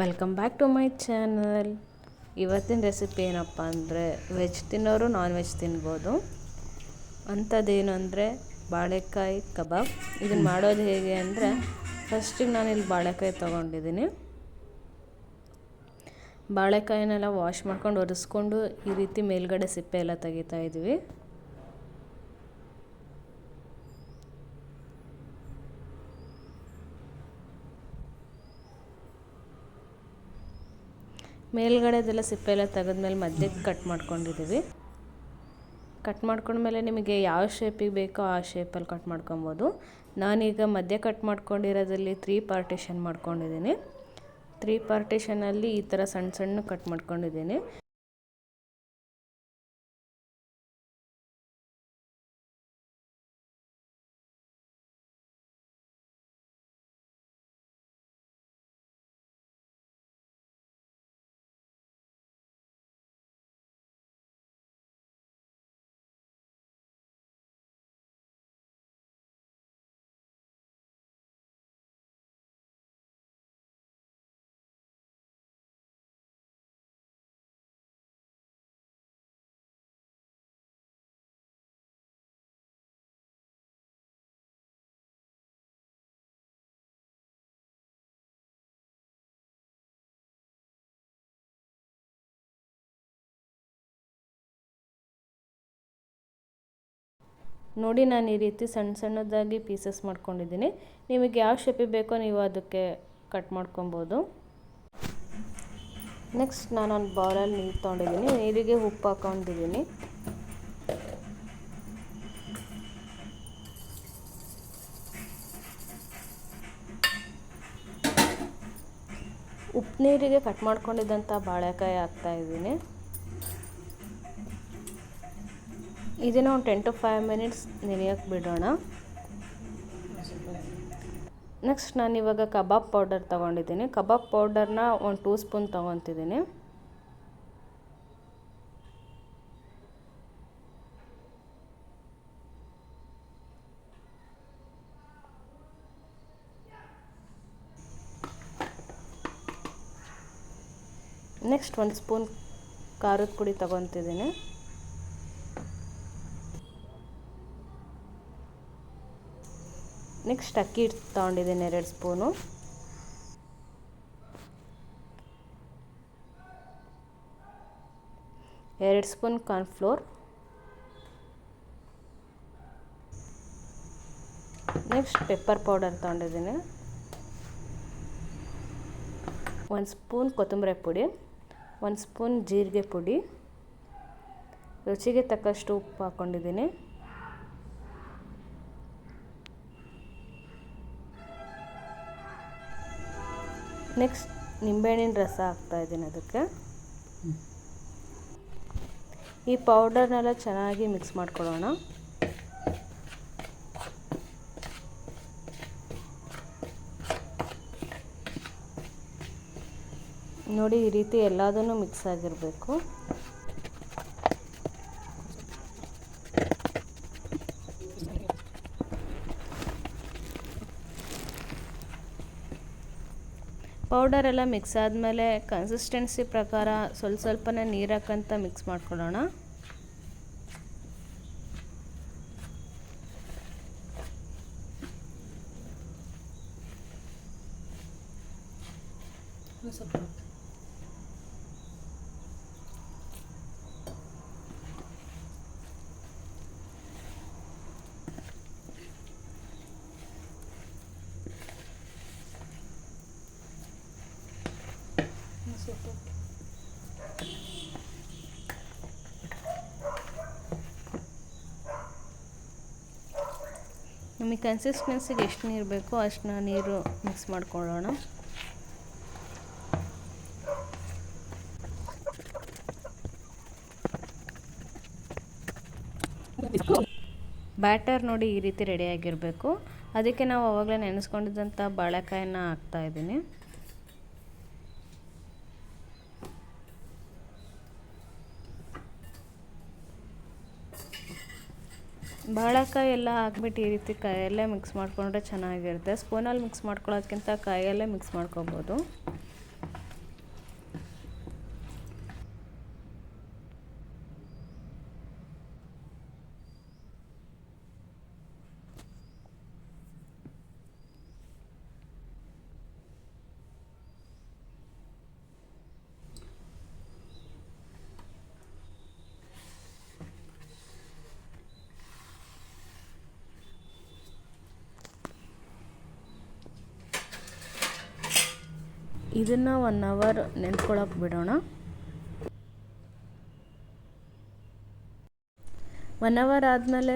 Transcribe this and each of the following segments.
Welcome back to my channel ಇವತ್ತಿನ recipe ಏನಪ್ಪ ಅಂದರೆ ವೆಜ್ ತಿನ್ನೋರು ನಾನ್ ವೆಜ್ ತಿನ್ಬೋದು. ಅಂಥದ್ದೇನು ಅಂದರೆ ಬಾಳೆಕಾಯಿ ಕಬಾಬ್. ಇದನ್ನು ಮಾಡೋದು ಹೇಗೆ ಅಂದರೆ ಫಸ್ಟಿಗೆ ಇಲ್ಲಿ ಬಾಳೆಕಾಯಿ ತೊಗೊಂಡಿದ್ದೀನಿ. ಬಾಳೆಕಾಯಿನೆಲ್ಲ ವಾಶ್ ಮಾಡ್ಕೊಂಡು ಒರೆಸ್ಕೊಂಡು ಈ ರೀತಿ ಮೇಲ್ಗಡೆ ಸಿಪ್ಪೆ ಎಲ್ಲ ತೆಗಿತಾ ಮೇಲ್ಗಡೆದೆಲ್ಲ ಸಿಪ್ಪೆ ಎಲ್ಲ ತೆಗೆದ್ಮೇಲೆ ಮಧ್ಯಕ್ಕೆ ಕಟ್ ಮಾಡ್ಕೊಂಡಿದ್ದೀವಿ. ಕಟ್ ಮಾಡ್ಕೊಂಡ್ಮೇಲೆ ನಿಮಗೆ ಯಾವ ಶೇಪಿಗೆ ಬೇಕೋ ಆ ಶೇಪಲ್ಲಿ ಕಟ್ ಮಾಡ್ಕೊಬೋದು. ನಾನೀಗ ಮಧ್ಯ ಕಟ್ ಮಾಡ್ಕೊಂಡಿರೋದ್ರಲ್ಲಿ ತ್ರೀ ಪಾರ್ಟಿಷನ್ ಮಾಡ್ಕೊಂಡಿದ್ದೀನಿ. ತ್ರೀ ಪಾರ್ಟಿಷನಲ್ಲಿ ಈ ಥರ ಸಣ್ಣ ಸಣ್ಣ ಕಟ್ ಮಾಡ್ಕೊಂಡಿದ್ದೀನಿ. ನೋಡಿ ನಾನು ಈ ರೀತಿ ಸಣ್ಣ ಸಣ್ಣದಾಗಿ ಪೀಸಸ್ ಮಾಡ್ಕೊಂಡಿದ್ದೀನಿ. ನಿಮಗೆ ಯಾವ ಶೇಪಿಗೆ ಬೇಕೋ ನೀವು ಅದಕ್ಕೆ ಕಟ್ ಮಾಡ್ಕೊಬೋದು. ನೆಕ್ಸ್ಟ್ ನಾನೊಂದು ಬೌಲಲ್ಲಿ ನೀರು ತೊಗೊಂಡಿದ್ದೀನಿ ನೀರಿಗೆ ಉಪ್ಪು ಹಾಕೊಂಡಿದ್ದೀನಿ ಉಪ್ಪು ನೀರಿಗೆ ಕಟ್ ಮಾಡ್ಕೊಂಡಿದ್ದಂಥ ಬಾಳೆಕಾಯಿ ಹಾಕ್ತಾಯಿದ್ದೀನಿ ಇದನ್ನು ಒಂದು ಟೆನ್ ಟು ಫೈವ್ ಮಿನಿಟ್ಸ್ ನೆನೆಯೋಕ್ಕೆ ಬಿಡೋಣ. ನೆಕ್ಸ್ಟ್ ನಾನು ಇವಾಗ ಕಬಾಬ್ ಪೌಡರ್ ತೊಗೊಂಡಿದ್ದೀನಿ. ಕಬಾಬ್ ಪೌಡರ್ನ ಒಂದು ಟೂ ಸ್ಪೂನ್ ತೊಗೊತಿದ್ದೀನಿ. ನೆಕ್ಸ್ಟ್ ಒಂದು ಸ್ಪೂನ್ ಖಾರದ ಪುಡಿ ತೊಗೊತಿದ್ದೀನಿ. ನೆಕ್ಸ್ಟ್ ಅಕ್ಕಿ ಹಿಟ್ಟು ತೊಗೊಂಡಿದ್ದೀನಿ ಎರಡು ಸ್ಪೂನು. ಎರಡು spoon cornflour. Next pepper powder ತೊಗೊಂಡಿದ್ದೀನಿ. ಒಂದು ಸ್ಪೂನ್ ಕೊತ್ತಂಬರಿ ಪುಡಿ, ಒಂದು ಸ್ಪೂನ್ ಜೀರಿಗೆ ಪುಡಿ. ರುಚಿಗೆ ತಕ್ಕಷ್ಟು ಉಪ್ಪು ಹಾಕ್ಕೊಂಡಿದ್ದೀನಿ ನೆಕ್ಸ್ಟ್ ನಿಂಬೆಹಣ್ಣಿನ ರಸ ಹಾಕ್ತಾಯಿದ್ದೀನಿ ಅದಕ್ಕೆ. ಈ ಪೌಡರ್ನೆಲ್ಲ ಚೆನ್ನಾಗಿ ಮಿಕ್ಸ್ ಮಾಡ್ಕೊಳ್ಳೋಣ. ನೋಡಿ ಈ ರೀತಿ ಎಲ್ಲದನ್ನು ಮಿಕ್ಸ್ ಆಗಿರಬೇಕು. ಪೌಡರ್ ಎಲ್ಲ ಮಿಕ್ಸ್ ಆದಮೇಲೆ ಕನ್ಸಿಸ್ಟೆನ್ಸಿ ಪ್ರಕಾರ ಸ್ವಲ್ಪ ಸ್ವಲ್ಪನೇ ನೀರು ಹಾಕಂತ ಮಿಕ್ಸ್ ಮಾಡ್ಕೊಳ್ಳೋಣ. ನಮಗೆ ಕನ್ಸಿಸ್ಟೆನ್ಸಿಗೆ ಎಷ್ಟು ನೀರು ಬೇಕೋ ಅಷ್ಟನ್ನ ನೀರು ಮಿಕ್ಸ್ ಮಾಡ್ಕೊಳ್ಳೋಣ. ಬ್ಯಾಟರ್ ನೋಡಿ ಈ ರೀತಿ ರೆಡಿಯಾಗಿರಬೇಕು ಅದಕ್ಕೆ ನಾವು ಅವಾಗಲೇ ನೆನೆಸ್ಕೊಂಡಿದ್ದಂಥ ಬಾಳೆಕಾಯಿನ ಹಾಕ್ತಾಯಿದ್ದೀನಿ ಬಾಳೆಕಾಯಿ ಎಲ್ಲ ಹಾಕ್ಬಿಟ್ಟು ಈ ರೀತಿ ಕೈಯಲ್ಲೇ ಮಿಕ್ಸ್ ಮಾಡಿಕೊಂಡ್ರೆ ಚೆನ್ನಾಗಿರುತ್ತೆ. ಸ್ಪೂನಲ್ಲಿ ಮಿಕ್ಸ್ ಮಾಡ್ಕೊಳ್ಳೋದ್ಕಿಂತ ಕೈಯಲ್ಲೇ ಮಿಕ್ಸ್ ಮಾಡ್ಕೊಬೋದು. ಇದನ್ನು ಒನ್ ಅವರ್ ನೆನ್ಸ್ಕೊಳಕ್ಕೆ ಬಿಡೋಣ. ಒನ್ ಅವರ್ ಆದಮೇಲೆ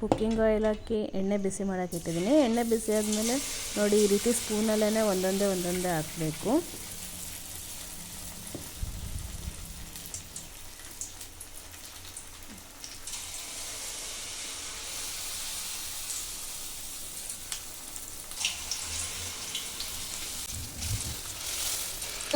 ಕುಕ್ಕಿಂಗ್ ಆಯಿಲ್ ಹಾಕಿ ಎಣ್ಣೆ ಬಿಸಿ ಮಾಡೋಕೆ ಇಟ್ಟಿದ್ದೀನಿ. ಎಣ್ಣೆ ಬಿಸಿ ಆದಮೇಲೆ ನೋಡಿ ಈ ರೀತಿ ಸ್ಪೂನಲ್ಲೇ ಒಂದೊಂದೇ ಒಂದೊಂದೇ ಹಾಕಬೇಕು.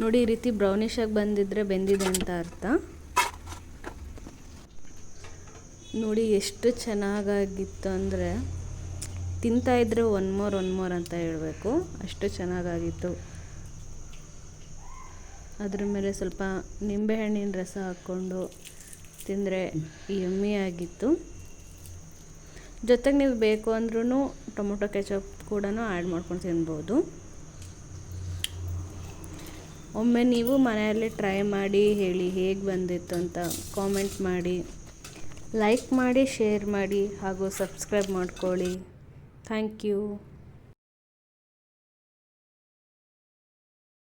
ನೋಡಿ, ಈ ರೀತಿ ಬ್ರೌನಿಶ್ ಆಗಿ ಬಂದಿದ್ರೆ ಬೆಂದಿದೆ ಅಂತ ಅರ್ಥ. ನೋಡಿ, ಎಷ್ಟು ಚೆನ್ನಾಗಾಗಿತ್ತು ಅಂದರೆ, ತಿಂತಾ ಇದ್ರೆ ಒನ್ ಮೋರ್ ಒನ್ ಮೋರ್ ಅಂತ ಹೇಳಬೇಕು. ಅಷ್ಟು ಚೆನ್ನಾಗಾಗಿತ್ತು. ಅದ್ರ ಮೇಲೆ ಸ್ವಲ್ಪ ನಿಂಬೆಹಣ್ಣಿನ ರಸ ಹಾಕ್ಕೊಂಡು ತಿಂದರೆ ಆಗಿತ್ತು. ಜೊತೆಗೆ ನೀವು ಬೇಕು ಅಂದ್ರೂ ಟೊಮೊಟೊ ಕೆಚಪ್ ಕೂಡ ಆ್ಯಡ್ ಮಾಡ್ಕೊಂಡು ತಿನ್ಬೋದು. ಒಮ್ಮೆ ನೀವು ಮನೆಯಲ್ಲಿ ಟ್ರೈ ಮಾಡಿ ಹೇಳಿ ಹೇಗೆ ಬಂದಿತ್ತು ಅಂತ ಕಾಮೆಂಟ್ ಮಾಡಿ. ಲೈಕ್ ಮಾಡಿ ಶೇರ್ ಮಾಡಿ ಹಾಗೂ ಸಬ್ಸ್ಕ್ರೈಬ್ ಮಾಡ್ಕೊಳ್ಳಿ. Thank you